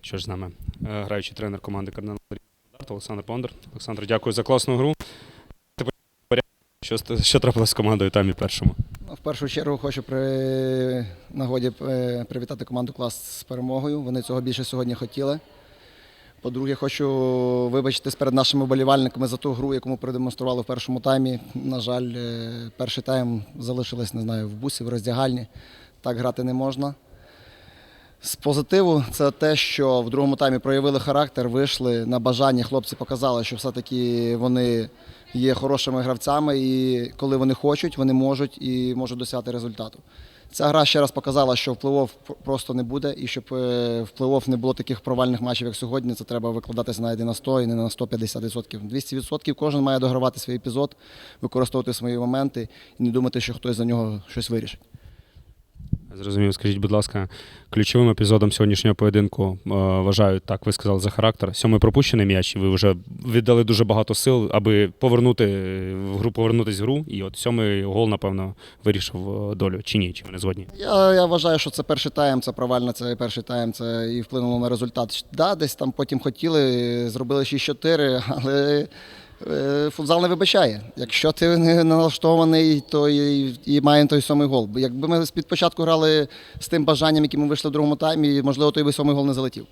Що ж з нами? Е, Граючий тренер команди Кардинал Олександр Бондар. Олександр, дякую за класну гру. Що, що трапилось з командою там і першому? Ну, В першу чергу хочу при нагоді е, привітати команду клас з перемогою. Вони цього більше сьогодні хотіли. По-друге, хочу вибачитись перед нашими вболівальниками за ту гру, яку ми продемонстрували в першому таймі. На жаль, е, перший тайм залишилось, не знаю, в бусі, в роздягальні. Так грати не можна. З позитиву це те, що в другому таймі проявили характер, вийшли на бажання. Хлопці показали, що все-таки вони є хорошими гравцями, і коли вони хочуть, вони можуть і можуть досягти результату. Ця гра ще раз показала, що впливов просто не буде, і щоб е, впливов не було таких провальних матчів, як сьогодні, це треба викладатися навіть на 100 і не на 150%. 200% кожен має догравати свій епізод, використовувати свої моменти і не думати, що хтось за нього щось вирішить. Зрозумів, скажіть, будь ласка, ключовим епізодом сьогоднішнього поєдинку е, вважаю, так ви сказали за характер. Сьомий пропущений м'яч, ви вже віддали дуже багато сил, аби повернути в гру, повернутись в гру. І от сьомий гол, напевно, вирішив е, долю. Чи ні? Чи ви не згодні? Я, я вважаю, що це перший тайм, це провально, це перший тайм, це і вплинуло на результат. Да, десь там потім хотіли, зробили 6-4, але е, футзал не вибачає. Якщо ти не налаштований, то і, і маємо той сьомий гол. Якби ми з- початку грали з тим бажанням, яким ми вийшли в другому таймі, можливо, той би сьомий гол не залетів.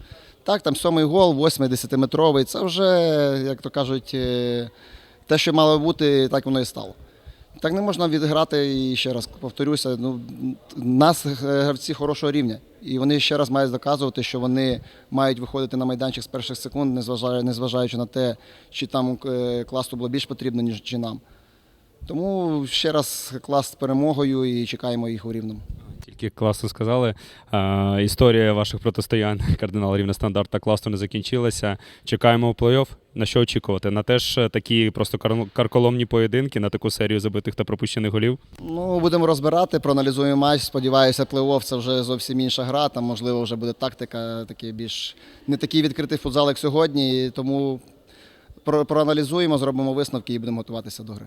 Так, там сьомий гол, восьмий, десятиметровий, це вже, як то кажуть, е, те, що мало бути, так воно і стало. Так не можна відграти і ще раз повторюся. Ну нас е, гравці хорошого рівня, і вони ще раз мають доказувати, що вони мають виходити на майданчик з перших секунд, незважаючи, на те, чи там е, класу було більш потрібно, ніж чи нам. Тому ще раз клас з перемогою і чекаємо їх у рівному. Тільки класно сказали. Е, історія ваших протистоянь кардинал рівне стандарт та класно не закінчилася. Чекаємо плей-офф. На що очікувати? На теж е, такі просто кар- карколомні поєдинки, на таку серію забитих та пропущених голів. Ну, будемо розбирати, проаналізуємо матч. Сподіваюся, плей-офф це вже зовсім інша гра. Там, можливо, вже буде тактика, такий більш не такий відкритий футзал, як сьогодні. І тому проаналізуємо, зробимо висновки і будемо готуватися до гри.